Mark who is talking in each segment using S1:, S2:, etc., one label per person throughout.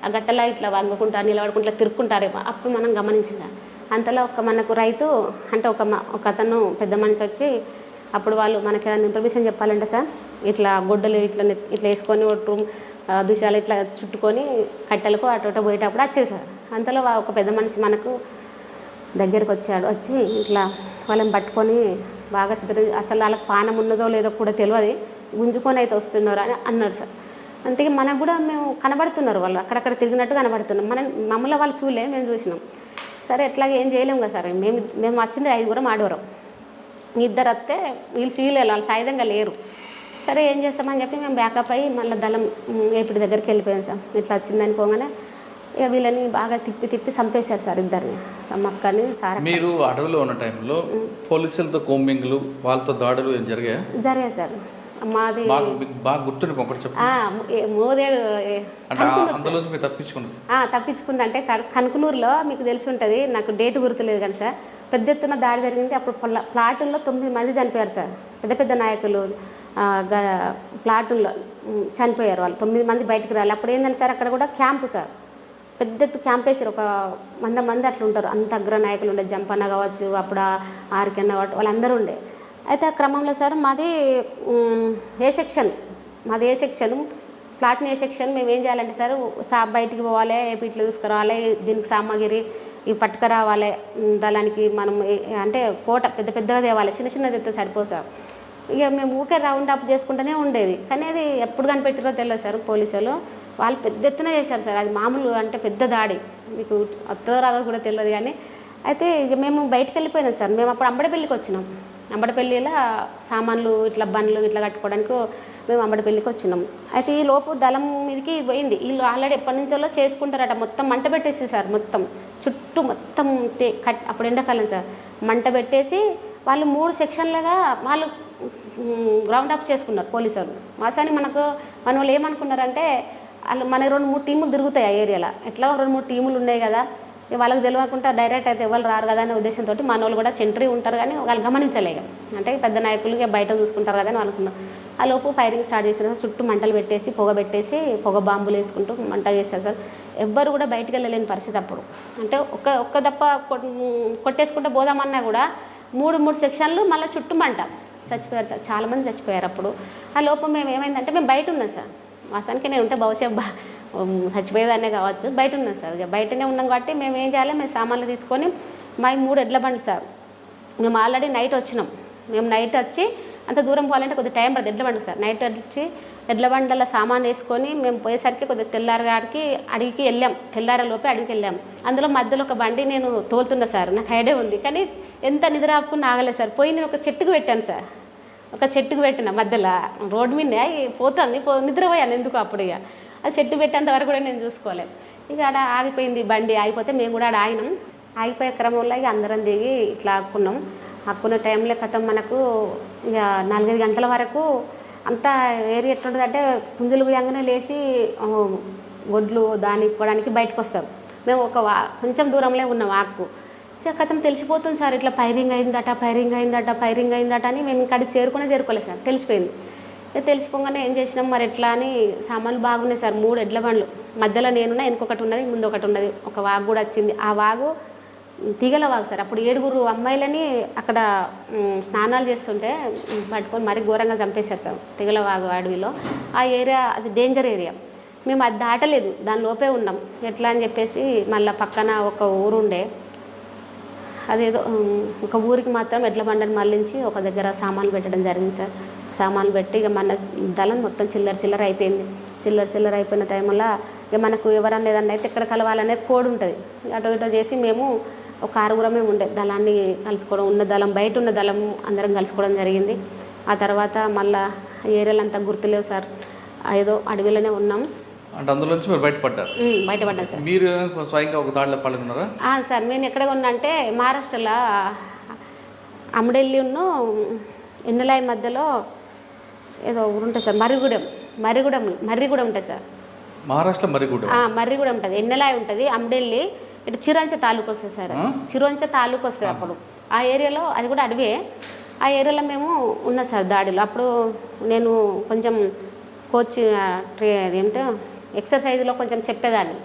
S1: ఆ గట్టలా ఇట్లా వంగుకుంటారు నిలబడుకుంటా తిరుక్కుంటారేమో అప్పుడు మనం గమనించాం అంతలో ఒక మనకు రైతు అంటే ఒక మ- ఒక అతను పెద్ద మనిషి వచ్చి అప్పుడు వాళ్ళు మనకి ఏదైనా ఇన్ఫర్మేషన్ చెప్పాలంటే సార్ ఇట్లా గొడ్డలు ఇట్లా ఇట్లా వేసుకొని ఒట్టు దుశాలు ఇట్లా చుట్టుకొని కట్టెలకు అటు పోయేటప్పుడు వచ్చేసారు అంతలో ఒక పెద్ద మనిషి మనకు దగ్గరకు వచ్చాడు. వచ్చి ఇట్లా వాళ్ళని పట్టుకొని బాగా సిద్ధ అసలు వాళ్ళకి పానం ఉన్నదో లేదో కూడా తెలియదు గుంజుకొని అయితే వస్తున్నారు అని అన్నాడు సార్. అంతే మనకు కూడా మేము కనబడుతున్నారు వాళ్ళు అక్కడక్కడ తిరిగినట్టు కనబడుతున్నాం మనం మమ్మల్ని వాళ్ళు చూడలే మేము చూసినాం. సరే ఎట్లాగే ఏం చేయలేము కదా సార్. మేము మేము వచ్చింది ఐదుగురం ఆడవరం. ఇద్దరు వస్తే వీళ్ళు సీలేరు వాళ్ళు సాయుధంగా లేరు. సరే ఏం చేస్తామని చెప్పి మేము బ్యాకప్ అయ్యి మళ్ళీ దళం ఏపీ దగ్గరికి వెళ్ళిపోయాం సార్. ఇట్లా వచ్చిందని పోగానే ఇక వీళ్ళని బాగా తిప్పి తిప్పి చంపేశారు సార్ ఇద్దరిని. సమ్మక్కని సార్
S2: మీరు అడవిలో ఉన్న టైంలో పోలీసులతో కోంబింగ్లు వాళ్ళతో దాడులు ఏం జరిగాయా?
S1: జరిగాయి సార్. మాది
S2: బాగా గుర్తుండి ఒకటి చెప్పండి
S1: మోదేడు ఏ-
S2: అంటే
S1: కనుకనూరులో మీకు తెలిసి ఉంటుంది నాకు డేట్ గుర్తులేదు కానీ సార్. పెద్ద ఎత్తున దాడి జరిగింది అప్పుడు ప్లా- ప్లాటుల్లో తొమ్మిది మంది చనిపోయారు సార్. పెద్ద పెద్ద నాయకులు ప్లాటుల్లో చనిపోయారు వాళ్ళు. తొమ్మిది మంది బయటికి రాలి. అప్పుడు ఏంటంటే సార్ అక్కడ కూడా క్యాంపు సార్. పెద్ద ఎత్తు క్యాంప్ వేసారు ఒక వంద మంది అట్లా ఉంటారు. అంత అగ్ర నాయకులు ఉండే జంపన్న కావచ్చు అప్పుడు ఆర్కెన్న కావచ్చు వాళ్ళందరూ ఉండే. అయితే ఆ క్రమంలో సార్ మాది ఏ సెక్షన్? మాది ఏ సెక్షన్? ప్లాట్ని ఏ సెక్షన్? మేము ఏం చేయాలంటే సార్ సా బయటికి పోవాలి ఏపీట్లో తీసుకురావాలి దీనికి సామాగిరి ఇవి పట్టుకురావాలి ఉమ్, దళానికి మనం అంటే కోట పెద్ద పెద్దగా తేవాలి చిన్న చిన్నది అయితే సరిపో సార్. ఇక మేము ఊకే రౌండ్ అప్ చేసుకుంటూనే ఉండేది. కానీ అది ఎప్పుడు కనిపెట్టారో తెలియదు సార్ పోలీసులు వాళ్ళు. పెద్ద ఎత్తున చేశారు సార్. అది మామూలు అంటే పెద్ద దాడి. మీకు అత్తో రాదో కూడా తెలియదు కానీ. అయితే ఇక మేము బయటకు వెళ్ళిపోయినాం సార్. మేము అప్పుడు అంబడపల్లికి వచ్చినాం. అంబడపల్లిలో సామాన్లు ఇట్లా బండ్లు ఇట్లా కట్టుకోవడానికి మేము అంబడపల్లికి వచ్చినాం. అయితే ఈ లోపు దళం మీదకి పోయింది. వీళ్ళు ఆల్రెడీ ఎప్పటి నుంచో చేసుకుంటారట. మొత్తం మంట పెట్టేసి సార్ మొత్తం. చుట్టూ మొత్తం కట్ అప్పుడు ఎండాకాలం సార్. మంట పెట్టేసి వాళ్ళు మూడు సెక్షన్లుగా వాళ్ళు గ్రౌండ్ అప్ చేసుకున్నారు పోలీసులు. మాసాని మనకు మన వాళ్ళు ఏమనుకున్నారంటే వాళ్ళు మన రెండు మూడు టీములు తిరుగుతాయి ఆ ఏరియాలో. ఎట్లా రెండు మూడు టీములు ఉన్నాయి కదా. వాళ్ళకి తెలియకుండా డైరెక్ట్ అయితే ఎవరు రారు కదా అనే ఉద్దేశంతో మన వాళ్ళు కూడా సెంట్రీ ఉంటారు కానీ వాళ్ళు గమనించలేక అంటే పెద్ద నాయకులు బయట చూసుకుంటారు కదా అని అనుకున్నాం. ఆ లోపు ఫైరింగ్ స్టార్ట్ చేసిన చుట్టూ మంటలు పెట్టేసి పొగ పెట్టేసి పొగ బాంబులు వేసుకుంటూ మంట చేస్తారు సార్. ఎవ్వరు కూడా బయటికి వెళ్ళలేని పరిస్థితి అప్పుడు. అంటే ఒక్క ఒక్క దప్ప కొట్టేసుకుంటే పోదామన్నా కూడా మూడు మూడు సెక్షన్లు మళ్ళీ చుట్టూ మంట. చచ్చిపోయారు సార్. చాలామంది చచ్చిపోయారు అప్పుడు. ఆ లోపం మేము ఏమైందంటే మేము బయట ఉన్నాం సార్. వాసానికి నేను ఉంటే బహుశా చచ్చిపోయేదాన్నే కావచ్చు. బయట ఉన్నాం సార్. ఇక బయటనే ఉన్నాం కాబట్టి మేము ఏం చేయాలి? మేము సామాన్లు తీసుకొని మా మూడు ఎడ్ల బండి సార్. మేము ఆల్రెడీ నైట్ వచ్చినాం. మేము నైట్ వచ్చి అంత దూరం పోవాలంటే కొద్దిగా టైం పడుతుంది ఎడ్ల బండి సార్. నైట్ వచ్చి ఎడ్ల బండల సామాన్ వేసుకొని మేము పోయేసరికి కొద్దిగా తెల్లారగాడికి అడవికి వెళ్ళాం. తెల్లార లోపే అడవికి వెళ్ళాం. అందులో మధ్యలో ఒక బండి నేను తోలుతున్నా సార్. నాకు ఐడియా ఉంది. కానీ ఎంత నిద్ర ఆపుకుని ఆగలేదు సార్. పోయి నేను ఒక చెట్టుకు పెట్టాను సార్. ఒక చెట్టుకు పెట్టిన మధ్యలో. రోడ్డు మీద పోతుంది. పో నిద్రపోయాను ఎందుకు అప్పుడు ఇక? ఆ చెట్టు పెట్టేంత వరకు కూడా నేను చూసుకోలేదు ఇక ఆడ ఆగిపోయింది బండి. ఆగిపోతే మేము కూడా ఆడ ఆగినాం. ఆగిపోయే క్రమంలో ఇక అందరం దిగి ఇట్లా ఆక్కున్నాం ఆక్కున్న టైంలో కథం మనకు ఇక నాలుగైదు గంటల వరకు అంతా ఏరియా ఎట్లుంటుంది అంటే పుంజులు పోయంగానే లేచి గొడ్లు దాన్ని ఇప్పడానికి బయటకు వస్తారు మేము ఒక వా కొంచెం దూరంలో ఉన్నాం ఆకు. ఇక కథం తెలిసిపోతుంది సార్ ఇట్లా ఫైరింగ్ అయిందట ఫైరింగ్ అయిందట ఫైరింగ్ అయిందట అని మేము ఇంకా చేరుకునే చేరుకోలేదు సార్. తెలిసిపోయింది. ఇక తెలిసిపోగానే ఏం చేసినాం? మరి ఎట్లా అని సామాన్లు బాగున్నాయి సార్. మూడు ఎడ్ల బండ్లు. మధ్యలో నేనున్నా వెనుకొకటి ఉన్నది ముందు ఒకటి ఉన్నది. ఒక వాగు కూడా వచ్చింది. ఆ వాగు తీగల వాగు సార్. అప్పుడు ఏడుగురు అమ్మాయిలని అక్కడ స్నానాలు చేస్తుంటే పట్టుకొని మరీ ఘోరంగా చంపేశారు సార్ తీగల వాగు అడవిలో. ఆ ఏరియా అది డేంజర్ ఏరియా మేము అది దాటలేదు. దాని లోపే ఉన్నాం. ఎట్లా అని చెప్పేసి మళ్ళీ పక్కన ఒక ఊరు ఉండే. అదేదో ఒక ఊరికి మాత్రం ఎడ్ల బండని మళ్ళించి ఒక దగ్గర సామాన్లు పెట్టడం జరిగింది సార్. సామాన్లు పెట్టి ఇక మన దళం మొత్తం చిల్లర చిల్లర అయిపోయింది. చిల్లర చిల్లర అయిపోయిన టైంలో ఇక మనకు ఎవరన్నా ఏదన్నా అయితే ఎక్కడ కలవాలనేది కోడ్ ఉంటుంది. అటు ఇటు చేసి మేము ఒక ఆరుగురమే ఉండే. దళాన్ని కలుసుకోవడం ఉన్న దళం బయట ఉన్న దళం అందరం కలుసుకోవడం జరిగింది. ఆ తర్వాత మళ్ళా ఏరియాలు అంతా గుర్తులేవు సార్. ఏదో అడవిలోనే ఉన్నాం.
S2: అంటే అందులోంచి మీరు బయటపడ్డారు?
S1: ఉమ్, బయటపడ్డాం సార్.
S2: మీరు స్వయంగా ఒక దాడిలో పాల్గొన్నారా?
S1: సార్ నేను ఎక్కడ ఉన్నా అంటే మహారాష్ట్రలో అమ్మడెల్లి ఉన్న ఎన్నెలాయి మధ్యలో ఏదో ఊరు ఉంటుంది సార్ మర్రిగూడెం. మర్రిగూడెం మర్రిగూడెం ఉంటుంది సార్.
S2: మహారాష్ట్ర మరిగూడ
S1: ఆ, మర్రిగూడెం ఉంటుంది. ఎన్నెలాయి ఉంటుంది? అమ్మడెల్లి ఇటు చిరంచ తాలూకు వస్తుంది సార్. చిరంచ తాలూకు వస్తుంది అప్పుడు. ఆ ఏరియాలో అది కూడా అడవే. ఆ ఏరియాలో మేము ఉన్న సార్ దాడిలో. అప్పుడు నేను కొంచెం కోచ్ ట్రే అదేంటో ఎక్సర్సైజ్లో కొంచెం చెప్పేదాన్ని.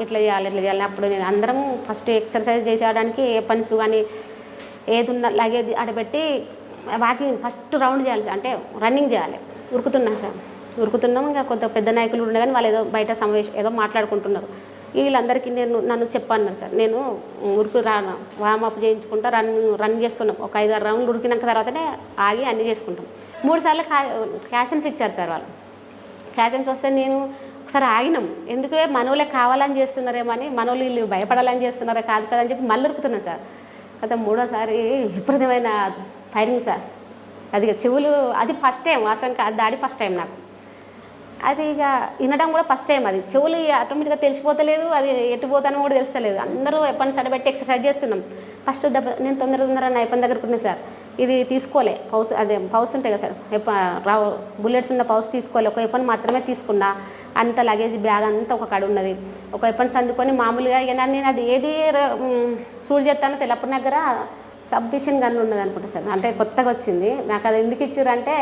S1: ఇట్లా చేయాలి ఇట్లా చేయాలి అప్పుడు నేను అందరం ఫస్ట్ ఎక్సర్సైజ్ చేసేయడానికి ఏ పనిసు కానీ ఏది ఉన్నా లగేది ఆడబెట్టి వాకింగ్ ఫస్ట్ రౌండ్ చేయాలి సార్. అంటే రన్నింగ్ చేయాలి. ఉరుకుతున్నా సార్. ఉరుకుతున్నాం ఇంకా కొంత పెద్ద నాయకులు ఉండే కానీ వాళ్ళు ఏదో బయట సమావేశం ఏదో మాట్లాడుకుంటున్నారు. వీళ్ళందరికీ నేను నన్ను చెప్పన్నారు సార్. నేను ఉరుకు రాను. వామప్ చేయించుకుంటా రన్ రన్ చేస్తున్నాం. ఒక ఐదు ఆరు రౌండ్లు ఉరికినాక తర్వాతనే ఆగి అన్నీ చేసుకుంటాం. మూడు సార్లు క్యాషన్స్ ఇచ్చారు సార్ వాళ్ళు. క్యాషన్స్ వస్తే నేను ఒకసారి ఆగినాం. ఎందుకే? మనోళ్ళే కావాలని చేస్తున్నారేమో అని మనోళ్ళు వీళ్ళు భయపడాలని చేస్తున్నారే కాదు కదా అని చెప్పి మళ్ళీ ఉరుకుతున్నాను సార్. కదా మూడోసారి విపరీతమైన ఫైరింగ్ సార్. అది చెవులు అది ఫస్ట్ టైం వాసన కాదు దాడి ఫస్ట్ టైం నాకు. అది ఇక వినడం కూడా ఫస్ట్ టైం అది. చెవులు ఆటోమేటిక్గా తెలిసిపోతలేదు అది ఎటు పోతానో కూడా తెలుస్తలేదు. అందరూ ఎప్పటి సడబెట్టి ఎక్సర్సైజ్ చేస్తున్నాం. ఫస్ట్ దెబ్బ నేను తొందర తొందర నైపన్ దగ్గరకు ఉన్నాయి సార్. ఇది తీసుకోలే పౌస్ అదే పౌస్ ఉంటాయి కదా సార్. ఎప్ప రావు బుల్లెట్స్ ఉన్న పౌస్ తీసుకోలే. ఒక ఎప్పని మాత్రమే తీసుకున్నా. అంత లగేజ్ బ్యాగ్ అంతా ఒక కడ ఉన్నది. ఒక ఎప్పని సందుకొని మామూలుగా ఇక నన్ను నేను అది ఏది ర- సూట్ చేస్తానో తెలియదు దగ్గర సబ్మిషన్ గన్ ఉన్నది అనుకుంటా సార్. అంటే కొత్తగా వచ్చింది. నాకు అది ఎందుకు ఇచ్చారంటే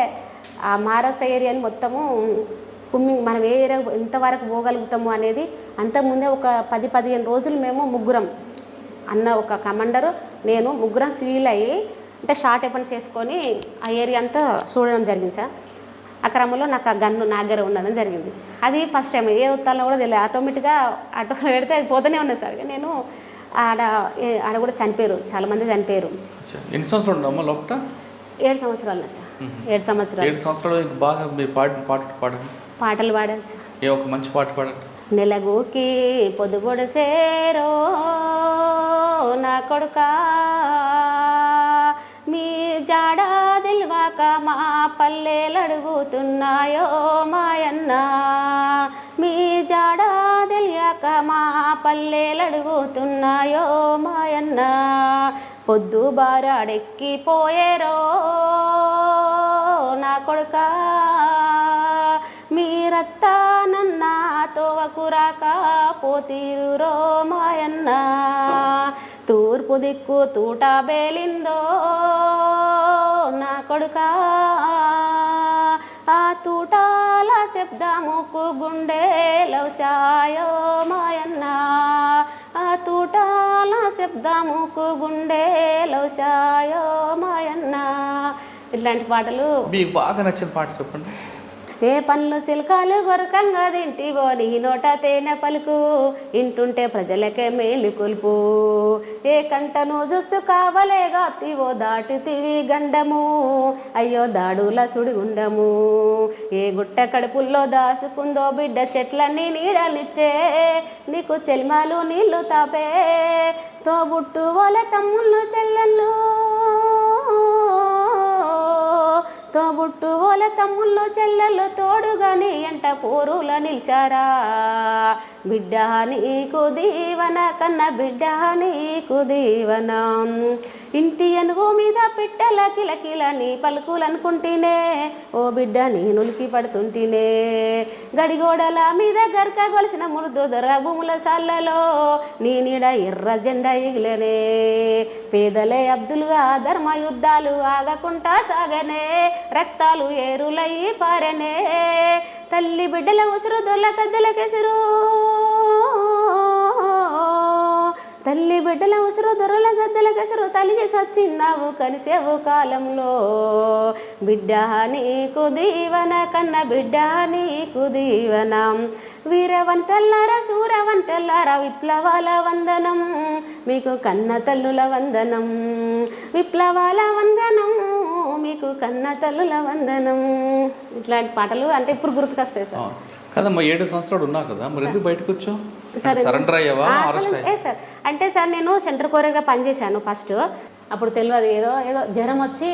S1: ఆ మహారాష్ట్ర ఏరియాని మొత్తము కుమ్మింగ్ మనం ఏ ఏరియా ఎంతవరకు పోగలుగుతాము అనేది అంతకుముందే ఒక పది పదిహేను రోజులు మేము ముగ్గురం అన్న ఒక కమాండరు నేను ముగ్గురం సివిల్ అయ్యి అంటే షార్ట్ ఎపన్ చేసుకొని ఆ ఏరియా అంతా చూడడం జరిగింది సార్. ఆ క్రమంలో నాకు ఆ గన్ను నా దగ్గర ఉండడం జరిగింది. అది ఫస్ట్ టైం ఏ ఉత్తాలో కూడా తెలియదు. ఆటోమేటిక్గా ఆటో పెడితే అది పోతూనే ఉన్నది సార్. నేను ఆడ ఆడ కూడా చనిపోయారు. చాలామంది చనిపోయారు.
S2: ఎన్ని సంవత్సరాలు ఉండమ్మా లోపల
S1: ఏడు సంవత్సరాలు సార్. ఏడు సంవత్సరాలు.
S2: ఏడు సంవత్సరాలు బాగా మీరు పాట పాట పాడండి
S1: పాటలు పాడాను సార్.
S2: ఏ ఒక మంచి పాట పాడండి
S1: నెలగూకి పొదుగొడసేరో నా కొడుక మీ జాడ దిల్వాక మా పల్లెలు అడుగుతున్నాయో మాయన్న మీ జాడ మా పల్లెలడుగుతున్నాయో మాయన్న పొద్దు బారాడెక్కిపోయేరో నా కొడుకా. మీరత్త నన్న తోవకురాక పోతీరురో మాయన్న తూర్పు దిక్కు తూట బేలిందో నా కొడుకా. ఆ తూటాల శబ్దముకు గుండెలవశాయో మాయన్న. ఆ తూటాల శబ్దముకు గుండెలవశాయో మాయన్న. ఇట్లాంటి పాటలు
S2: మీకు బాగా నచ్చిన పాట చెప్పండి.
S1: ఏ పండ్లు సిల్కాలు గొరకంగా తింటివో నీ నోట తేనె పలుకు. ఇంటుంటే ప్రజలకే మేలు కొలుపు. ఏ కంటను చూస్తూ కావలేగా తివో దాటితివి గండము. అయ్యో దాడుల సుడిగుండము. ఏ గుట్ట కడుపుల్లో దాసుకుందో బిడ్డ చెట్లన్నీ నీడలిచ్చే. నీకు చెల్మాలు నీళ్ళు తాపే. తోబుట్టు వాళ్ళ తమ్ముళ్ళు చెల్లెళ్ళు. తోబుట్టు ఓల తమ్ముళ్ళు చెల్లెళ్ళు తోడుగాని ఎంట పోరుల నిలిచారా? బిడ్డ నీకు దీవన కన్న బిడ్డ నీకు దీవన. ఇంటి ఎనుగు మీద పిట్టల కిలకిల నీ పలుకులనుకుంటేనే ఓ బిడ్డ నేనులికి పడుతుంటేనే. గడిగోడల మీద గర్క గొలిసిన మురుదు దొర భూముల సల్లలో నీ నీడ ఎర్ర జెండా ఎగిలనే. పేదలే అబ్దులుగా ధర్మ యుద్ధాలు ఆగకుండా సాగనే రక్తాలు ఏరులయ్యి పారనే. తల్లి బిడ్డల ఉసురు దొల్ల కద్దలకెసురు. తల్లి బిడ్డల అవసరం దొరల గద్దల గసరు తల్లి సచ్చిన్నావు కలిసేవు కాలంలో. బిడ్డ నీకు దీవన కన్న బిడ్డ నీకు దీవన. వీరవంతల్లారా సూరవంతల్లారా విప్లవాల వందనం. మీకు కన్న తల్లుల వందనం. విప్లవాల వందనం. మీకు కన్న తల్లుల వందనం. ఇట్లాంటి పాటలు అంటే ఇప్పుడు గుర్తుకొస్తాయి సార్.
S2: కదమ్మా ఏడు సంవత్సరాలు కదా మరి ఎందుకు బయటకు వచ్చావు
S1: సరే.
S2: సరెండర్ అయ్యావా?
S1: సార్ అంటే సార్ నేను సెంటర్ కోరియర్గా పనిచేశాను ఫస్ట్. అప్పుడు తెలియదు ఏదో ఏదో జ్వరం వచ్చి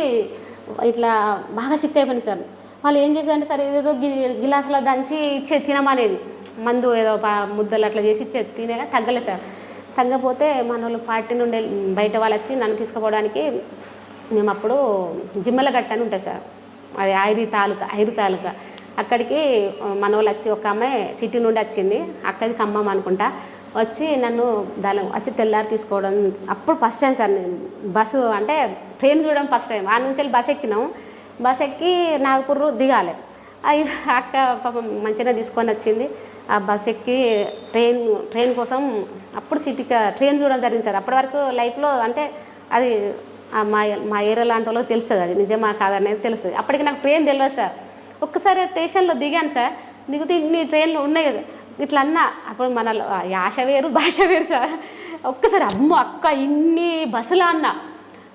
S1: ఇట్లా బాగా సిక్ అయిపోయింది సార్. వాళ్ళు ఏం చేశారంటే సార్ ఏదేదో గి గిలాసులో దంచి ఇచ్చే తినమనేది. మందు ఏదో ముద్దలు అట్లా చేసి ఇచ్చే తినే తగ్గలేదు సార్. తగ్గపోతే మన వాళ్ళు పార్టీ నుండి బయట వాళ్ళు వచ్చి నన్ను తీసుకుపోవడానికి మేము అప్పుడు జిమ్మల గట్ట అని ఉంటుంది సార్. అది ఐరి తాలూకా ఐరి తాలూకా. అక్కడికి మన వాళ్ళు వచ్చి ఒక అమ్మాయి సిటీ నుండి వచ్చింది. అక్కది ఖమ్మం అనుకుంటా. వచ్చి నన్ను దాని వచ్చి తెల్లారి తీసుకోవడం. అప్పుడు ఫస్ట్ టైం సార్ నేను బస్సు అంటే ట్రైన్ చూడడం ఫస్ట్ టైం ఆ నుంచి వెళ్ళి బస్ ఎక్కినాం బస్ ఎక్కి నాగపూర్ దిగాలి. అక్క పాపం మంచిగా తీసుకొని వచ్చింది. ఆ బస్ ఎక్కి ట్రైన్ ట్రైన్ కోసం అప్పుడు సిటీకి ట్రైన్ చూడడం జరిగింది సార్. అప్పటి వరకు లైఫ్లో అంటే అది మా మా ఏరియా లాంటి వాళ్ళకి తెలుస్తుంది అది. నిజమా కాదనేది తెలుస్తుంది. అప్పటికి నాకు ట్రైన్ తెలియదు సార్. ఒక్కసారి స్టేషన్లో దిగాను సార్. దిగితే ఇన్ని ట్రైన్లు ఉన్నాయి కదా. ఇట్లా అన్నా అప్పుడు మన యాష వేరు భాష వేరు సార్. ఒక్కసారి అమ్మో అక్క ఇన్ని బస్సులా అన్నా.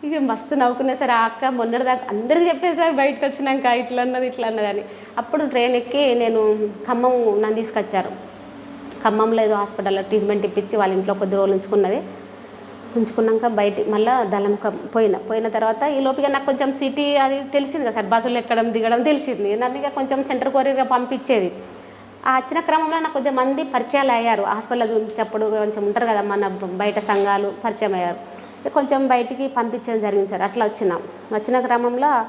S1: ఇక మస్తు నవ్వుకున్నా సార్ ఆ అక్క మొన్నటిదాకా అందరూ చెప్పేది సార్ బయటకు వచ్చినాక ఇట్లా అన్నది ఇట్లా అన్నది అని. అప్పుడు ట్రైన్ ఎక్కి నేను ఖమ్మం నన్ను తీసుకొచ్చారు. ఖమ్మంలో ఏదో హాస్పిటల్లో ట్రీట్మెంట్ ఇప్పించి వాళ్ళ ఇంట్లో కొద్ది రోజులు ఉంచుకున్నది. ఉంచుకున్నాక బయట మళ్ళీ దళం పోయిన పోయిన తర్వాత ఈ లోపుగా నాకు కొంచెం సిటీ అది తెలిసింది కదా సార్ బస్సులు ఎక్కడం దిగడం తెలిసింది. నన్ను ఇక కొంచెం సెంటర్ కొరియర్గా పంపించేది. ఆ వచ్చిన క్రమంలో నాకు కొద్దిమంది పరిచయాలు అయ్యారు. హాస్పిటల్లో చూపించేటప్పుడు కొంచెం ఉంటారు కదా మన బయట సంఘాలు పరిచయం అయ్యారు. కొంచెం బయటికి పంపించడం జరిగింది సార్ అట్లా వచ్చినాం. వచ్చిన క్రమంలో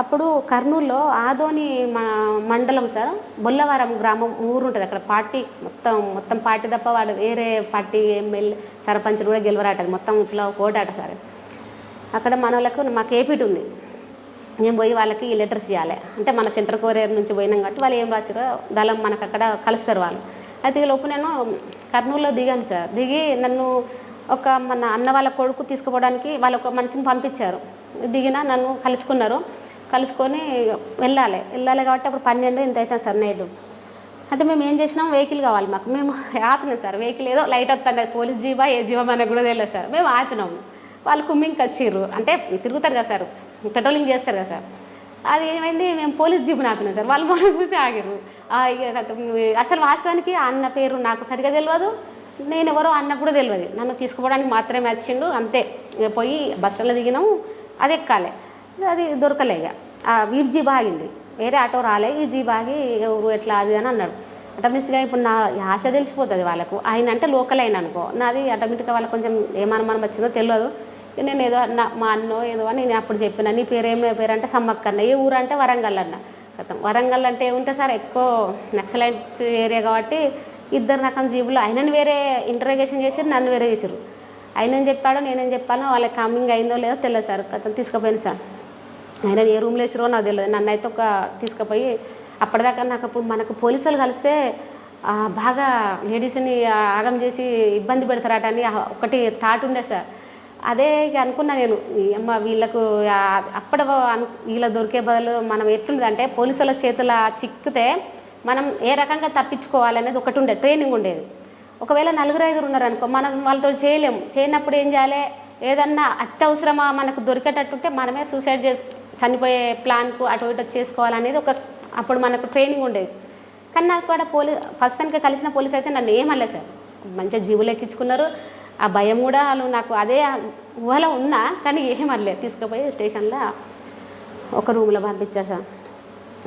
S1: అప్పుడు కర్నూలులో ఆదోని మా మండలం సార్ బొల్లవరం గ్రామం ఊరు ఉంటుంది అక్కడ పార్టీ మొత్తం మొత్తం పార్టీ తప్ప వాడు వేరే పార్టీ ఎమ్మెల్యే సర్పంచ్ కూడా గెలవరాటది. మొత్తం ఇట్లా ఓటాట సార్. అక్కడ మన వాళ్ళకు మాకు ఏపీటీ ఉంది. నేను పోయి వాళ్ళకి ఈ లెటర్స్ ఇవ్వాలి అంటే మన సెంటర్ కోరియర్ నుంచి పోయినాం కాబట్టి వాళ్ళు ఏం రాసారో దళం మనకు అక్కడ కలుస్తారు వాళ్ళు. అయితే లోపు నేను కర్నూలులో దిగాను సార్. దిగి నన్ను ఒక మన అన్న వాళ్ళ కొడుకు తీసుకుపోవడానికి వాళ్ళు ఒక మనిషిని పంపించారు. దిగిన నన్ను కలుసుకున్నారు. కలుసుకొని వెళ్ళాలి. వెళ్ళాలి కాబట్టి అప్పుడు పన్నెండు ఇంత అవుతుంది సార్ నైట్ అయితే మేము ఏం చేసినాం? వెహికల్ కావాలి మాకు. మేము ఆపినాం సార్. వెహికల్ ఏదో లైట్ వస్తుంది. పోలీస్ జీవా ఏ జీవా మనకు కూడా తెలియదు సార్. మేము ఆపినాము. వాళ్ళు కుమ్మింగ్కి వచ్చిర్రు అంటే తిరుగుతారు కదా సార్. పెట్రోలింగ్ చేస్తారు కదా సార్. అది ఏమైంది? మేము పోలీస్ జీపుని ఆపినాం సార్. వాళ్ళు మనం చూసి ఆగిర్రు. అసలు వాస్తవానికి అన్న పేరు నాకు సరిగా తెలియదు. నేను ఎవరో అన్న కూడా తెలియదు. నన్ను తీసుకుపోవడానికి మాత్రమే వచ్చిండు. అంతే. ఇక పోయి బస్సులో దిగినాము. అది ఎక్కాలి. అది దొరకలే ఇక. ఆ వీప్ జీబ్ ఆగింది. వేరే ఆటో రాలే ఈ జీబ్ ఆగి ఎవరు ఎట్లా అది అని అన్నాడు. ఆటోమేటిక్గా ఇప్పుడు నా ఆశ తెలిసిపోతుంది వాళ్ళకు. ఆయన అంటే లోకల్ అయిన అనుకో. నాది ఆటోమేటిక్గా వాళ్ళకి కొంచెం ఏమనుమానం వచ్చిందో తెలియదు నేను ఏదో అన్న మా అన్నో ఏదో అని నేను అప్పుడు చెప్పిన. నీ పేరు ఏమి పేరు అంటే సమ్మక్కన్న ఏ ఊరు అంటే వరంగల్ అన్న. కథం వరంగల్ అంటే ఏముంటే సార్ ఎక్కువ నక్సలైట్స్ ఏరియా కాబట్టి ఇద్దరు రకం జీబులు. ఆయనని వేరే ఇంటరోగేషన్ చేసి నన్ను వేరే చేసారు ఆయన చెప్పాడో నేనేం చెప్పానో వాళ్ళకి కమింగ్ అయిందో లేదో తెలియదు సార్. కథం తీసుకుపోయాను సార్. ఆయన ఏ రూమ్లో వేసిరో నాకు తెలియదు నన్ను అయితే ఒక తీసుకుపోయి అప్పటిదాకా నాకు అప్పుడు మనకు పోలీసులు కలిస్తే బాగా లేడీస్ని ఆగం చేసి ఇబ్బంది పెడతారట అని ఒకటి థాట్ ఉండే సార్. అదే ఇక అనుకున్నా నేను అమ్మ వీళ్ళకు ఆ- అప్పటి అను వీళ్ళ దొరికే బదులు మనం ఎట్లుంది అంటే పోలీసుల చేతుల చిక్కితే మనం ఏ రకంగా తప్పించుకోవాలనేది ఒకటి ఉండే ట్రైనింగ్ ఉండేది. ఒకవేళ నలుగురు ఐదుగురు ఉన్నారనుకో మనం వాళ్ళతో చేయలేము. చేయనప్పుడు ఏం చేయాలి? ఏదన్నా అత్యవసరమా మనకు దొరికేటట్టుంటే మనమే సూసైడ్ చేసి చనిపోయే ప్లాన్కు అటు ఇటు చేసుకోవాలనేది ఒక అప్పుడు మనకు ట్రైనింగ్ ఉండేది. కానీ నాకు కూడా పోలీ ఫస్ట్ టైంకి కలిసిన పోలీస్ అయితే నన్ను ఏమనలే సార్. మంచిగా జీవులు ఎక్కించుకున్నారు. ఆ భయం కూడా వాళ్ళు నాకు అదే ఊహలో ఉన్నా కానీ ఏమనలేదు తీసుకుపోయి స్టేషన్లో ఒక రూమ్లో పంపించారు సార్.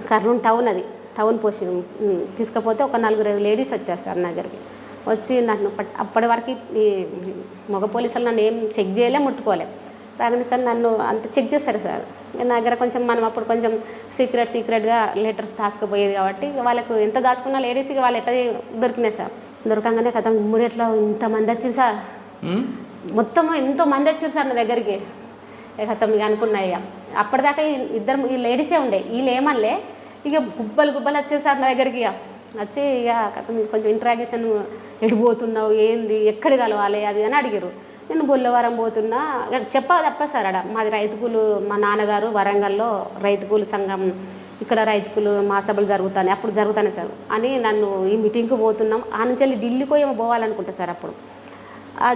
S1: కర్నూలు టౌన్ అది. టౌన్ పోసి తీసుకపోతే ఒక నలుగురు లేడీస్ వచ్చారు సార్ నా దగ్గరికి. వచ్చి నన్ను అప్పటి వరకు ఈ మగ పోలీసులు నన్ను ఏం చెక్ చేయలే ముట్టుకోలే. రాగానే సార్ నన్ను అంత చెక్ చేస్తారు సార్. నా దగ్గర కొంచెం మనం అప్పుడు కొంచెం సీక్రెట్ సీక్రెట్గా లెటర్స్ దాచుకుపోయేది కాబట్టి వాళ్ళకు ఎంత దాచుకున్నా లేడీస్కి వాళ్ళు ఎట్లా దొరికినాయి సార్. దొరకంగానే కథ ముడిట్లో ఇంతమంది వచ్చింది సార్? మొత్తం ఎంతో మంది వచ్చారు సార్ నా దగ్గరికి. కథం ఇక అనుకున్నా ఇక. అప్పటిదాకా ఇద్దరు ఈ లేడీసే ఉండే. వీళ్ళు ఏమనలే. ఇక గుబ్బలు గుబ్బలు వచ్చారు సార్ నా దగ్గరికి ఇక. వచ్చి ఇక కథం కొంచెం ఇంట్రాగేషన్ ఎడిపోతున్నావు ఏంది ఎక్కడ కలవాలి అది అని అడిగారు నేను బొల్లవరం పోతున్నా. చెప్ప చెప్పా తప్ప సార్ అడ మాది రైతుకులు మా నాన్నగారు వరంగల్లో రైతుకులు సంఘం ఇక్కడ రైతుకులు మా సభలు జరుగుతాయి అప్పుడు జరుగుతాయి సార్ అని నన్ను ఈ మీటింగ్కి పోతున్నాం. ఆ నుంచి వెళ్ళి ఢిల్లీకో ఏమో పోవాలనుకుంటా సార్ అప్పుడు.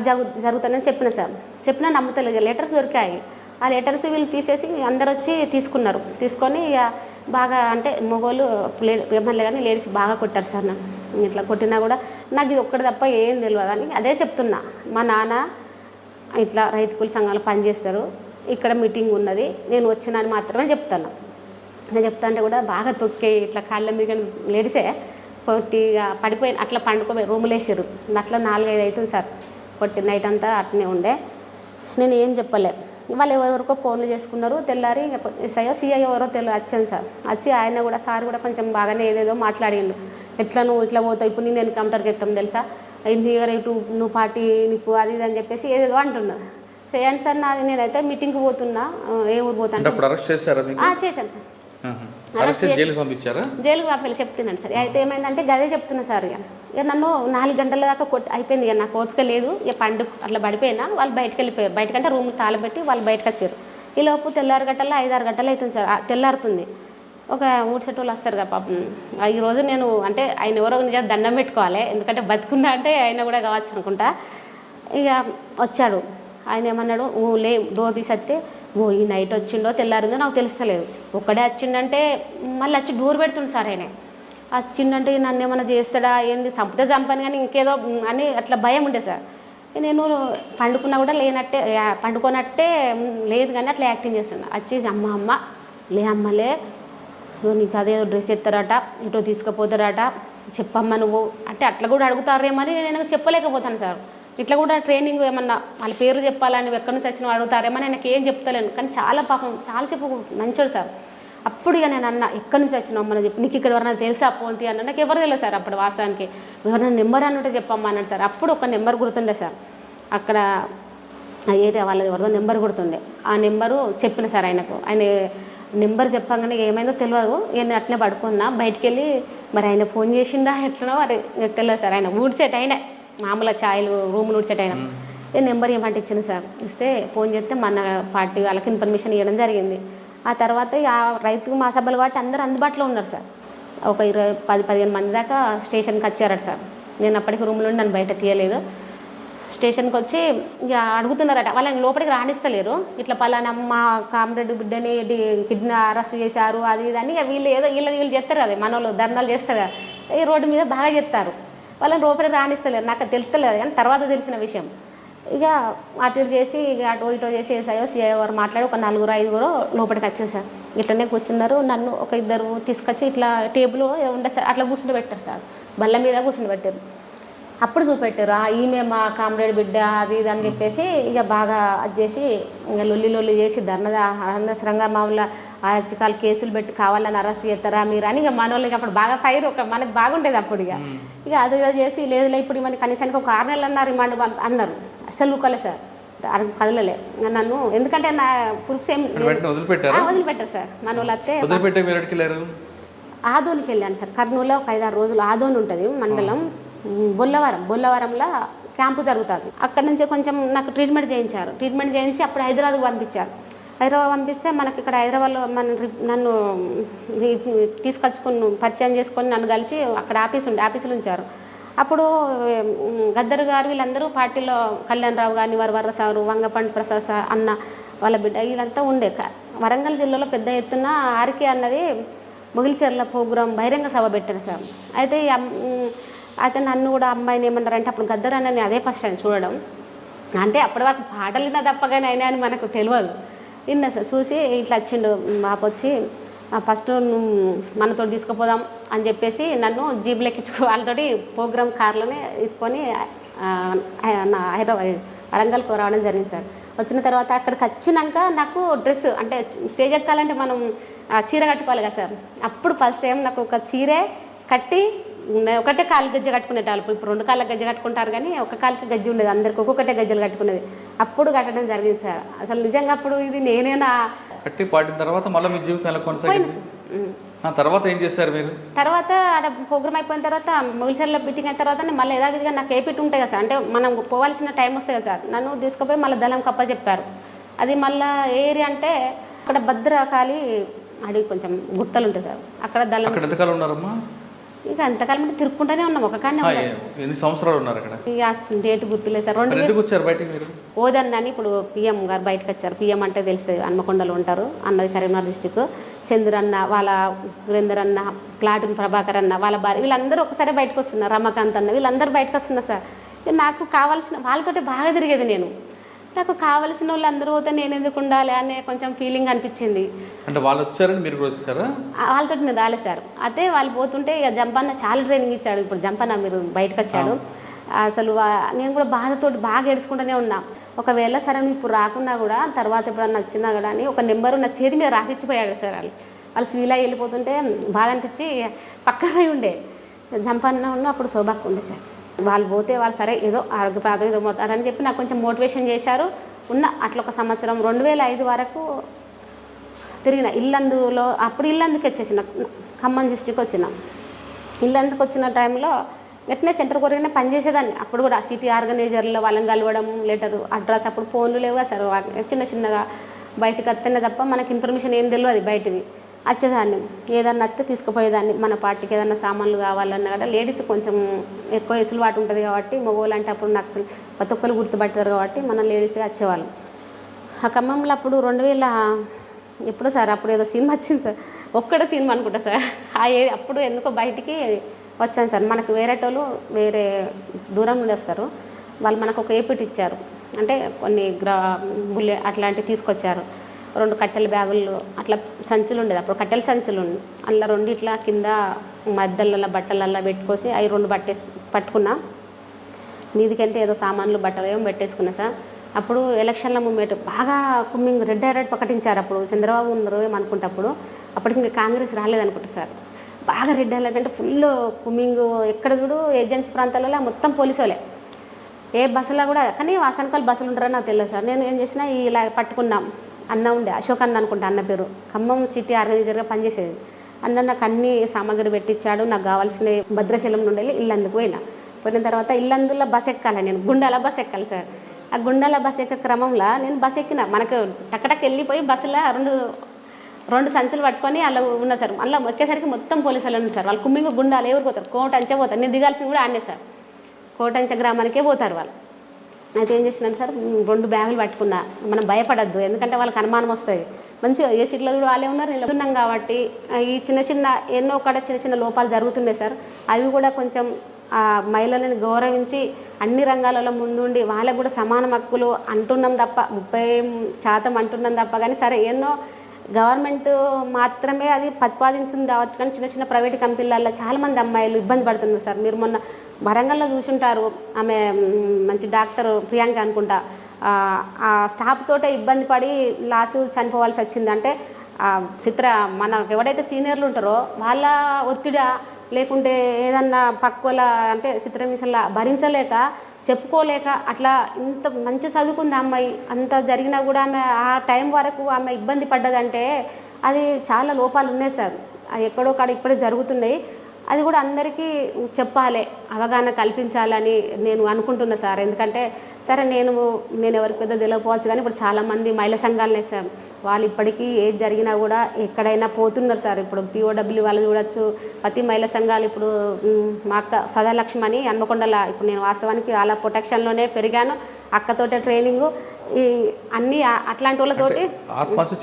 S1: జరుగు జరుగుతానని చెప్పిన సార్. చెప్పినా నమ్ముతలేదు. లెటర్స్ దొరికాయి. ఆ లెటర్స్ వీళ్ళు తీసేసి అందరు వచ్చి తీసుకున్నారు. తీసుకొని ఇక బాగా అంటే మగోళ్ళు ఎమ్మెల్యే కానీ లేడీస్ బాగా కొట్టారు సార్ నన్ను. ఇట్లా కొట్టినా కూడా నాకు ఇది ఒక్కటి తప్ప ఏం తెలియదు అని అదే చెప్తున్నా. మా నాన్న ఇట్లా రైతు కూలి సంఘాలు పనిచేస్తారు. ఇక్కడ మీటింగ్ ఉన్నది. నేను వచ్చినాను మాత్రమే చెప్తాను. నేను చెప్తాంటే కూడా బాగా తొక్కే ఇట్లా కాళ్ళ మీద లేడిసే కొట్టిగా పడిపోయి అట్లా పండుకోపోయి రూములు వేసారు అట్లా నాలుగైదు అవుతుంది సార్. కొట్టి నైట్ అంతా అట్నే ఉండే. నేను ఏం చెప్పలే. వాళ్ళు ఎవరెవరికో ఫోన్లు చేసుకున్నారు. తెల్లారి ఎస్ఐయో సిఐ ఎవరో తెల్ల వచ్చాను సార్. వచ్చి ఆయన కూడా సార్ కూడా కొంచెం బాగానే ఏదేదో మాట్లాడిండు. ఎట్లా నువ్వు ఇట్లా పోతావు? ఇప్పుడు నేను ఎన్కౌంటర్ చేస్తాం తెలుసా? ఇంటి రేటు నువ్వు పార్టీ నీకు అది ఇది అని చెప్పేసి ఏదేదో అంటున్నారు చేయండి సార్ నాది నేనైతే మీటింగ్కి పోతున్నా. ఏ ఊరు పోతాను చేశాను సార్.
S2: జైలుకి పంపించారా?
S1: జైలుకు పంపించి చెప్తున్నాను సార్. అయితే ఏమైందంటే గదే చెప్తున్నా సార్ ఇక. ఇక నన్ను నాలుగు గంటల దాకా కొట్టి అయిపోయింది ఇక నాకు ఓపిక లేదు. ఇక పండు అట్లా పడిపోయినా వాళ్ళు బయటకు వెళ్ళిపోయారు. బయటకంటే రూమ్ తాళబెట్టి వాళ్ళు బయటకు వచ్చారు. ఈ లోపు తెల్లారు గంటల్లో ఐదారు గంటలు అవుతుంది సార్. తెల్లారుతుంది. ఒక ఊడ్చెట్టు వాళ్ళు వస్తారు కదా పాపం. ఈ రోజు నేను అంటే ఆయన ఎవరో నిజంగా దండం పెట్టుకోవాలి. ఎందుకంటే బతుకున్నా అంటే ఆయన కూడా కావచ్చు అనుకుంటా. ఇక వచ్చాడు. ఆయన ఏమన్నాడు? ఓ లే డో తీసేస్తే ఓ ఈ నైట్ వచ్చిండో తెల్లారిందో నాకు తెలుస్తలేదు. ఒక్కడే వచ్చిండంటే మళ్ళీ వచ్చి డోర్ పెడుతుండు సార్ ఆయన. వచ్చిండంటే నన్ను ఏమైనా చేస్తాడా? ఏంది? చంపితే చంపని కానీ ఇంకేదో అని అట్లా భయం ఉండే సార్. నేను పండుకున్నా కూడా లేనట్టే పండుకోనట్టే లేదు కానీ అట్లా యాక్టింగ్ చేస్తున్నా వచ్చి అమ్మ అమ్మ లే అమ్మలే నీకు అదేదో డ్రెస్ ఎత్తారట ఇటో తీసుకుపోతారట చెప్పమ్మా నువ్వు. అంటే అట్లా కూడా అడుగుతారేమని నేను చెప్పలేకపోతాను సార్. ఇట్లా కూడా ట్రైనింగ్ ఏమన్నా వాళ్ళ పేరు చెప్పాలని నువ్వు ఎక్కడి నుంచి వచ్చినావు అడుగుతారేమో నాకు ఏం చెప్తలేను. కానీ చాలా పాపం చాలాసేపు మంచోడు సార్. అప్పుడు ఇక నేను అన్న ఎక్కడి నుంచి వచ్చినావు అమ్మని చెప్పి నీకు ఇక్కడ ఎవరైనా తెలుసా పోంతి అన్న నాకు ఎవరు తెలియదు సార్ అప్పుడు వాస్తవానికి. ఎవరైనా నెంబర్ అని ఉంటే చెప్పమ్మా అన్నాడు సార్. అప్పుడు ఒక నెంబర్ గుర్తుండే సార్. అక్కడ ఆ ఏరియా వాళ్ళది ఎవరిదో నెంబర్ గుర్తుండే. ఆ నెంబరు చెప్పిన సార్ ఆయనకు. ఆయన నెంబర్ చెప్పగానే ఏమైందో తెలియదు నేను అట్లనే పడుకున్నా. బయటికి వెళ్ళి మరి ఆయన ఫోన్ చేసిండా ఎట్లనో అది తెలియదు సార్. ఆయన ఊడ్సేట్ అయినా మామూలు ఛాయలు రూములు ఊడ్సేట్ అయినా. ఈ నెంబర్ ఏమంటే ఇచ్చింది సార్. ఇస్తే ఫోన్ చేస్తే మన పార్టీ వాళ్ళకి ఇన్ఫర్మేషన్ ఇవ్వడం జరిగింది. ఆ తర్వాత ఆ రైతు మా సభలు కాబట్టి అందరూ అందుబాటులో ఉన్నారు సార్. ఒక ఇరవై పది పదిహేను మంది దాకా స్టేషన్కి వచ్చారట సార్. నేను అప్పటికి రూమ్లో నన్ను బయట తీయలేదు. స్టేషన్కి వచ్చి ఇక అడుగుతున్నారట వాళ్ళని లోపలికి రాణిస్తలేరు ఇట్లా పలానా మా కామ్రేడ్ బిడ్డని కిడ్నా అరెస్ట్ చేశారు అది ఇది అని వీళ్ళు ఏదో వీళ్ళది వీళ్ళు చేస్తారు కదా మన వాళ్ళు ధర్నాలు చేస్తారు. కదా ఈ రోడ్డు మీద బాగా చెప్తారు వాళ్ళని లోపలికి రాణిస్తలేరు నాకు తెలుస్తలేదు కానీ తర్వాత తెలిసిన విషయం. ఇక అటు ఇటు చేసి ఇక అటు ఇటు చేసి ఏసాయో సిఐవారు మాట్లాడి ఒక నలుగురు ఐదుగురు లోపలికి వచ్చేసారు. ఇట్లనే కూర్చున్నారు. నన్ను ఒక ఇద్దరు తీసుకొచ్చి ఇట్లా టేబుల్ ఉండే సార్ అట్లా కూర్చుని పెట్టారు సార్. బల్ల మీద కూర్చుని పెట్టారు. అప్పుడు చూపెట్టారు. ఆ ఈమె మా కామ్రేడ్ బిడ్డ అది ఇది అని చెప్పేసి ఇక బాగా అది చేసి ఇక లొల్లి లొల్లి చేసి ధర్న అనవసరంగా మామూలు అరచికాలు కేసులు పెట్టి కావాలని అరెస్ట్ చేస్తారా మీరు అని ఇక మన వాళ్ళకి అప్పుడు బాగా ఫైర్ ఒక మనకి బాగుండేది అప్పుడు ఇక. ఇక అది ఇది చేసి లేదులే ఇప్పుడు మన కనీసానికి ఒక ఆరు నెలలు అన్నారు రిమాండ్ అన్నారు. అస్సలు ఊకలే సార్. కదలలే. ఇంకా నన్ను ఎందుకంటే నా ప్రూఫ్స్ ఏం
S2: వదిలిపెట్టారా?
S1: సార్. మన వాళ్ళు అత్తే ఆదోనికి వెళ్ళాను సార్. కర్నూలులో ఒక ఐదారు రోజులు ఆదోని ఉంటుంది మండలం. బొల్లవరం బొల్లవరంలో క్యాంపు జరుగుతుంది. అక్కడ నుంచి కొంచెం నాకు ట్రీట్మెంట్ చేయించారు. ట్రీట్మెంట్ చేయించి అప్పుడు హైదరాబాద్కు పంపించారు. హైదరాబాద్ పంపిస్తే మనకి ఇక్కడ హైదరాబాద్లో మన నన్ను తీసుకొచ్చుకుని పరిచయం చేసుకొని నన్ను కలిసి అక్కడ ఆఫీస్ ఉండే ఆఫీసులు ఉంచారు. అప్పుడు గద్దరు గారు వీళ్ళందరూ పార్టీలో కళ్యాణ్ రావు గారిని వరవర సారు వంగపండి ప్రసాద్ సార్ అన్న వాళ్ళ బిడ్డ వీళ్ళంతా ఉండే. వరంగల్ జిల్లాలో పెద్ద ఎత్తున ఆర్కే అన్నది ముగిల్చెర్ల ప్రోగ్రాం బహిరంగ సభ పెట్టారు సార్. అయితే అయితే నన్ను కూడా అమ్మాయిని ఏమన్నారంటే అప్పుడు గద్దర్ అన్నని అదే ఫస్ట్ టైం చూడడం. అంటే అప్పటి వరకు పాటలు విన్న తప్పగానే అయినా అని మనకు తెలియదు. విన్నా సార్ చూసి ఇట్లా వచ్చిండు మాపొచ్చి వచ్చి ఫస్ట్ మనతో తీసుకుపోదాం అని చెప్పేసి నన్ను జీబులు ఎక్కించుకో వాళ్ళతోటి ప్రోగ్రామ్ కార్లోనే తీసుకొని హైదరాబాద్ వరంగల్కు రావడం జరిగింది సార్. వచ్చిన తర్వాత అక్కడికి వచ్చినాక నాకు డ్రెస్ అంటే స్టేజ్ ఎక్కాలంటే మనం చీర కట్టుకోవాలి కదా సార్. అప్పుడు ఫస్ట్ టైం నాకు ఒక చీరే కట్టి ఒకటే కాలు గజ్జ కట్టుకునేటాళ్ళు ఇప్పుడు రెండు కాళ్ళ గజ్జ కట్టుకుంటారు కానీ ఒక కాలుకి గజ్జి ఉండేది. అందరికి ఒక్కొక్కటే గజ్జలు కట్టుకునేది. అప్పుడు కట్టడం జరిగింది సార్. అసలు నిజంగా అప్పుడు ఇది నేనేనా
S2: కట్టి పాటిన తర్వాత మళ్ళీ మీ జీవితం ఎలా
S1: పోయింది
S2: కొనసాగింది తర్వాత ఏం చేశారు మీరు?
S1: తర్వాత ఆడ ప్రోగ్రామ్ అయిపోయిన తర్వాత మొగిలిసర్లో మీటింగ్ అయిన తర్వాత మళ్ళీ యథావిధిగా నాకు ఏపీటీ ఉంటాయి కదా సార్. అంటే మనం పోవాల్సిన టైం వస్తుంది కదా సార్. నన్ను తీసుకుపోయి మళ్ళీ దళం కప్ప చెప్పారు. అది మళ్ళీ ఏ ఏరియా అంటే అక్కడ భద్రకాళి అడవి కొంచెం గుట్టలు ఉంటాయి సార్. అక్కడ దళం
S2: ఎంతకాలం ఉన్నారమ్మా?
S1: ఇక అంతకాలం అంటే తిరుక్కుంటూనే ఉన్నాం ఒక
S2: ఏ- ఎన్ని సంవత్సరాలు ఉన్నారు అక్కడ?
S1: ఇక డేట్ గుర్తులేదు సార్ రెండు
S2: ఎందుకు వచ్చారు బయటికి మీరు?
S1: ఓదన్న అని ఇప్పుడు పిఎం గారు బయటకు వచ్చారు. పిఎం అంటే తెలుస్తుంది హన్మకొండలో ఉంటారు అన్నది కరీంనగర్ డిస్టిక్ చంద్ర అన్న వాళ్ళ సురేందర్ అన్న ప్లాటూన్ ప్రభాకర్ అన్న వాళ్ళ భార్య వీళ్ళందరూ ఒకసారి బయటకు వస్తున్నారు. రమాకాంత్ అన్న వీళ్ళందరూ బయటకు వస్తున్నారు సార్. నాకు కావాల్సిన వాళ్ళతోటి బాగా తిరిగేది నేను. నాకు కావాల్సిన వాళ్ళు అందరూ పోతే నేను ఎందుకు ఉండాలి అనే కొంచెం ఫీలింగ్ అనిపించింది.
S2: అంటే వాళ్ళు వచ్చారని మీరు వచ్చారా?
S1: వాళ్ళతో నేను రాలేదు సార్ అయితే వాళ్ళు పోతుంటే ఇక జంపన్న చాలా ట్రైనింగ్ ఇచ్చాడు. ఇప్పుడు జంపన్న మీరు బయటకు వచ్చాడు. అసలు నేను కూడా బాధతోటి బాగా ఏడ్చుకుంటూనే ఉన్నా. ఒకవేళ సరే నువ్వు ఇప్పుడు రాకున్నా కూడా తర్వాత ఎప్పుడన్నా వచ్చినా కూడా అని ఒక నెంబరు నా చేతి మీద రాసిచ్చిపోయాడు సార్ వాళ్ళు. వాళ్ళు స్వీలా వెళ్ళిపోతుంటే బాధ అనిపించి పక్కనే ఉండే. జంపన్న ఉన్న అప్పుడు శోభాక్ ఉండే సార్. వాళ్ళు పోతే వాళ్ళు సరే ఏదో ఆరోగ్యపాదం ఏదో పోతారని చెప్పి నాకు కొంచెం మోటివేషన్ చేశారు. ఉన్న అట్లా ఒక సంవత్సరం రెండు వేల ఐదు వరకు తిరిగిన. ఇల్లందులో అప్పుడు ఇల్లందుకు వచ్చేసిన ఖమ్మం డిస్టిక్ వచ్చిన. ఇల్లందుకు వచ్చిన టైంలో వెంటనే సెంటర్ కొరిగిన పనిచేసేదాన్ని అప్పుడు కూడా సిటీ ఆర్గనైజర్లో వాళ్ళని కలవడం లెటర్ అడ్రస్ అప్పుడు ఫోన్లు లేవు సార్. చిన్న చిన్నగా బయటకు వస్తేనే తప్ప మనకి ఇన్ఫర్మేషన్ ఏం తెలియదు బయటిది. వచ్చేదాన్ని ఏదన్నా వస్తే తీసుకుపోయేదాన్ని. మన పార్టీకి ఏదన్నా సామాన్లు కావాలన్నా కూడా లేడీస్ కొంచెం ఎక్కువ వెసులుబాటు ఉంటుంది కాబట్టి మగవాళ్ళు అంటే అప్పుడు నాకు అసలు ప్రతి ఒక్కరు గుర్తుపడతారు కాబట్టి మన లేడీసే వచ్చేవాళ్ళు ఆ ఖమ్మంలో అప్పుడు రెండు వేల ఎప్పుడు సార్ అప్పుడు ఏదో సినిమా వచ్చింది సార్. ఒక్కడ సినిమా అనుకుంటా సార్. ఆ ఏ అప్పుడు ఎందుకో బయటికి వచ్చాను సార్. మనకు వేరేటోళ్ళు వేరే దూరం నుండి వస్తారు. వాళ్ళు మనకు ఒక ఏపిట్ ఇచ్చారు. అంటే కొన్ని గ్రా బుల్లె అట్లాంటివి తీసుకొచ్చారు. రెండు కట్టెల బ్యాగులు అట్లా సంచులు ఉండేది. అప్పుడు కట్టెల సంచులు ఉండే. అందులో రెండు ఇట్లా కింద మద్దెలలో బట్టలల్లో పెట్టుకోసి అవి రెండు పట్టేసి పట్టుకున్నా. మీదికంటే ఏదో సామాన్లు బట్టలు ఏమో పెట్టేసుకున్నా సార్. అప్పుడు ఎలక్షన్ల మూమెంట్ బాగా కుమ్మింగ్ రెడ్ అలర్ట్ ప్రకటించారు అప్పుడు. చంద్రబాబు ఉన్నారు ఏమనుకుంటప్పుడు అప్పటికి ఇంకా కాంగ్రెస్ రాలేదనుకుంటా సార్. బాగా రెడ్ అలర్ట్ అంటే ఫుల్ కుమ్మింగ్ ఎక్కడ చూడు ఏజెన్సీ ప్రాంతాలలో మొత్తం పోలీసులే వాళ్ళే. ఏ బస్సులో కూడా కానీ వాసనకాల బస్సులు ఉంటారని నాకు తెలియదు సార్. నేను ఏం చేసినా ఇలా పట్టుకున్నాం. అన్న ఉండే అశోక్ అన్న అనుకుంటా అన్న పేరు. ఖమ్మం సిటీ ఆర్గనైజర్గా పనిచేసేది. అన్న నాకు అన్ని సామాగ్రి పెట్టించాడు నాకు కావాల్సిన భద్రశీలం నుండి వెళ్ళి ఇల్లందుకు పోయినా. పోయిన తర్వాత ఇల్లందులో బస్ ఎక్కాలి నేను గుండాల బస్ ఎక్కాలి సార్. ఆ గుండాల బస్ ఎక్క క్రమంలో నేను బస్ ఎక్కిన. మనకు టక్కటక్ వెళ్ళిపోయి బస్సులో రెండు రెండు సంచులు పట్టుకొని అలా ఉన్నా సార్. మళ్ళీ ఎక్కేసరికి మొత్తం పోలీసు వాళ్ళు ఉన్నారు సార్. వాళ్ళు కుమ్మింగ్ గుండాలు ఎవరు పోతారు? కోట అంచే పోతారు. నేను దిగాల్సింది కూడా ఆడే సార్. కోటంచ గ్రామానికే పోతారు వాళ్ళు. అయితే ఏం చేసినాను సార్ రెండు బ్యాగులు పట్టుకున్నా. మనం భయపడద్దు. ఎందుకంటే వాళ్ళకి అనుమానం వస్తుంది. మంచిగా ఏ సీట్లో కూడా వాళ్ళే ఉన్నారు. నిలబడున్నాం కాబట్టి ఈ చిన్న చిన్న ఎన్నో కూడా చిన్న చిన్న లోపాలు జరుగుతున్నాయి సార్. అవి కూడా కొంచెం మహిళలను గౌరవించి అన్ని రంగాలలో ముందుండి వాళ్ళకు కూడా సమాన హక్కులు అంటున్నాం తప్ప ముప్పై శాతం అంటున్నాం తప్ప కానీ సరే ఎన్నో గవర్నమెంట్ మాత్రమే అది ప్రతిపాదించింది కావచ్చు కానీ చిన్న చిన్న ప్రైవేట్ కంపెనీలలో చాలామంది అమ్మాయిలు ఇబ్బంది పడుతున్నారు సార్. మీరు మొన్న వరంగల్లో చూసుంటారు. ఆమె మంచి డాక్టర్ ప్రియాంక అనుకుంటా. ఆ, స్టాఫ్ తోటే ఇబ్బంది పడి లాస్ట్ చనిపోవాల్సి వచ్చింది. అంటే చిత్ర మన ఎవడైతే సీనియర్లు ఉంటారో వాళ్ళ ఒత్తిడా లేకుంటే ఏదన్నా పక్కోల అంటే చిత్రమిషన్లా భరించలేక చెప్పుకోలేక అట్లా ఇంత మంచి చదువుకుంది అమ్మాయి. అంత జరిగినా కూడా ఆమె ఆ టైం వరకు ఆమె ఇబ్బంది పడ్డదంటే అది చాలా లోపాలు ఉన్నాయి సార్. అది ఎక్కడో కాడ ఇప్పుడే జరుగుతున్నాయి. అది కూడా అందరికీ చెప్పాలి. అవగాహన కల్పించాలని నేను అనుకుంటున్నా సార్. ఎందుకంటే సరే నేను నేను ఎవరికి పెద్ద తెలియకపోవచ్చు కానీ ఇప్పుడు చాలామంది మహిళా సంఘాలనే సార్. వాళ్ళు ఇప్పటికీ ఏది జరిగినా కూడా ఎక్కడైనా పోతున్నారు సార్. ఇప్పుడు పిఓడబ్ల్యూ వాళ్ళు చూడొచ్చు. ప్రతి మహిళా సంఘాలు ఇప్పుడు మ్, అక్క సదాలక్ష్మి అని హన్మకొండల ఇప్పుడు నేను వాస్తవానికి వాళ్ళ ప్రొటెక్షన్లోనే పెరిగాను. అక్కతోటే ట్రైనింగు. ఈ అన్ని అట్లాంటి వాళ్ళతోటి
S2: ఆత్మహత్య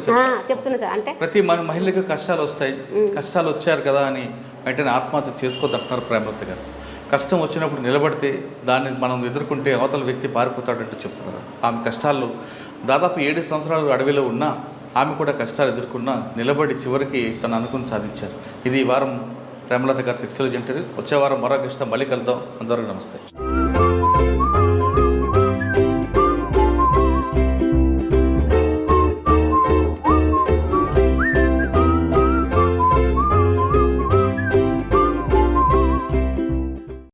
S2: చెప్పారు.
S1: చెప్తున్నా సార్. అంటే
S2: ప్రతి మహిళకి కష్టాలు వస్తాయి. కష్టాలు వచ్చారు కదా అని. వెంటనే ఆత్మహత్య చేసుకోవద్దు అంటున్నారు ప్రేమలత గారు. కష్టం వచ్చినప్పుడు నిలబడితే దాన్ని మనం ఎదుర్కొంటే అవతల వ్యక్తి పారిపోతాడంటూ చెప్తున్నారు. ఆమె కష్టాల్లో దాదాపు ఏడు సంవత్సరాలు అడవిలో ఉన్నా ఆమె కూడా కష్టాలు ఎదుర్కొన్నా నిలబడి చివరికి తన అనుకుని సాధించారు. ఇది ఈ వారం ప్రేమలత గారి టెక్స్టైల్ జంటరి వచ్చే వారం మరో కృష్ణ మళ్ళీ కలుద్దాం. అందరికీ నమస్తే.